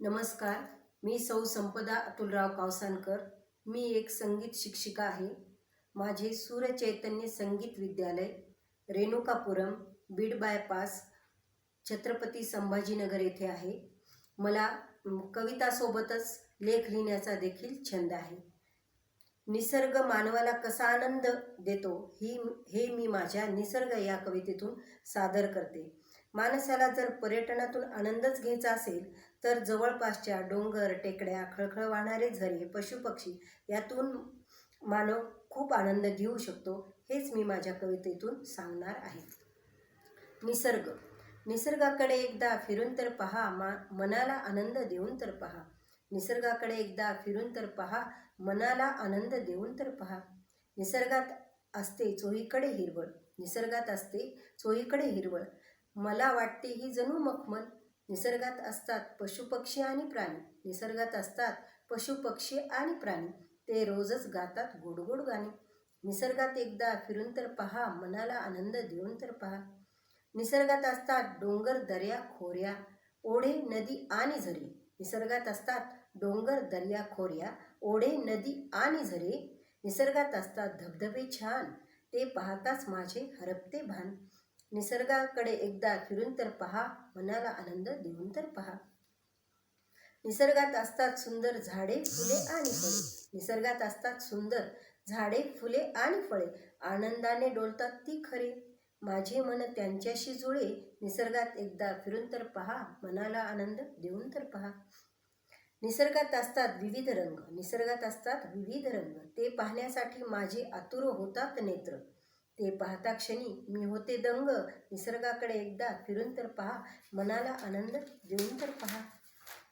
नमस्कार मी सौ संपदा अतुलराव कावसानकर. मी एक संगीत शिक्षिका आहे. माझे सूर्यचैतन्य संगीत विद्यालय रेणुकापुरम बीड बायपास छत्रपती संभाजीनगर येथे आहे. मला कवितासोबतच लेख लिहिण्याचा देखील छंद आहे. निसर्ग मानवाला कसा आनंद देतो ही हे मी माझ्या निसर्ग या कवितेतून सादर करते. माणसाला जर पर्यटनातून आनंदच घ्यायचा असेल तर जवळपासच्या डोंगर टेकड्या खळखळ वाहणारे झरे पशुपक्षी यातून मानव खूप आनंद घेऊ शकतो हेच मी माझ्या कवितेतून सांगणार आहे. निसर्ग. निसर्गाकडे एकदा फिरून तर पहा मा मनाला आनंद देऊन तर पहा. निसर्गाकडे एकदा फिरून तर पहा मनाला आनंद देऊन तर पहा. निसर्गात असते चोहीकडे हिरवळ. निसर्गात असते चोहीकडे हिरवळ. मला वाटते ही जणू मखमल. निसर्गात असतात पशुपक्षी आणि प्राणी. निसर्गात असतात पशुपक्षी आणि प्राणी. ते रोजच गातात गोडगोड गोड गाणे. निसर्गात एकदा फिरून तर पहा मनाला आनंद देऊन तर पहा. निसर्गात असतात डोंगर दर्या खोऱ्या ओढे नदी आणि झरे. निसर्गात असतात डोंगर दर्या खोऱ्या ओढे नदी आणि झरे. निसर्गात असतात धबधबे छान. ते पाहताच माझे हरपते भान. निसर्गाकडे एकदा फिरून तर पहा मनाला आनंद देऊन तर पहा. निसर्गात असतात सुंदर झाडे फुले आणि फळे. निसर्गात असतात सुंदर झाडे फुले आणि फळे. आनंदाने डोलतात ती खरे. माझे मन त्यांच्याशी जुळे. निसर्गात एकदा फिरून तर पहा मनाला आनंद देऊन तर पहा. निसर्गात असतात विविध रंग. निसर्गात असतात विविध रंग. ते पाहण्यासाठी माझे आतुर होतात नेत्र. ते पाहता क्षणी मी होते दंग. निसर्गाकडे एकदा फिरून तर पहा. मनाला आनंद देऊन तर पहा.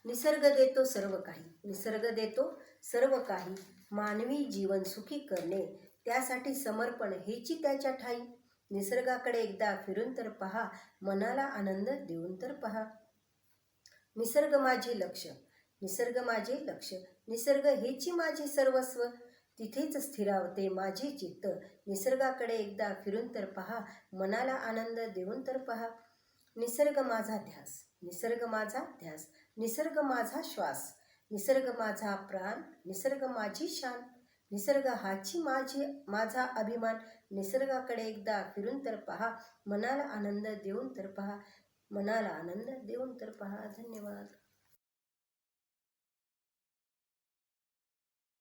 निसर्ग देतो सर्व काही. निसर्ग देतो सर्व काही. मानवी जीवन सुखी करणे. त्यासाठी समर्पण हेची त्याच्या ठाई. निसर्गाकडे एकदा फिरून तर पहा. मनाला आनंद देऊन तर पहा. निसर्ग माझे लक्ष. निसर्ग माझे लक्ष. निसर्ग हेची माझे सर्वस्व. तिथेच स्थिरावते माझे चित्त. निसर्गाकडे एकदा फिरून तर पहा मनाला आनंद देऊन तर पहा. निसर्ग माझा ध्यास निसर्ग माझा ध्यास निसर्ग माझा श्वास निसर्ग माझा प्राण निसर्ग माझी शान निसर्ग हाची माझी माझा अभिमान. निसर्गाकडे एकदा फिरून तर पहा मनाला आनंद देऊन तर पहा. मनाला आनंद देऊन तर पहा. धन्यवाद.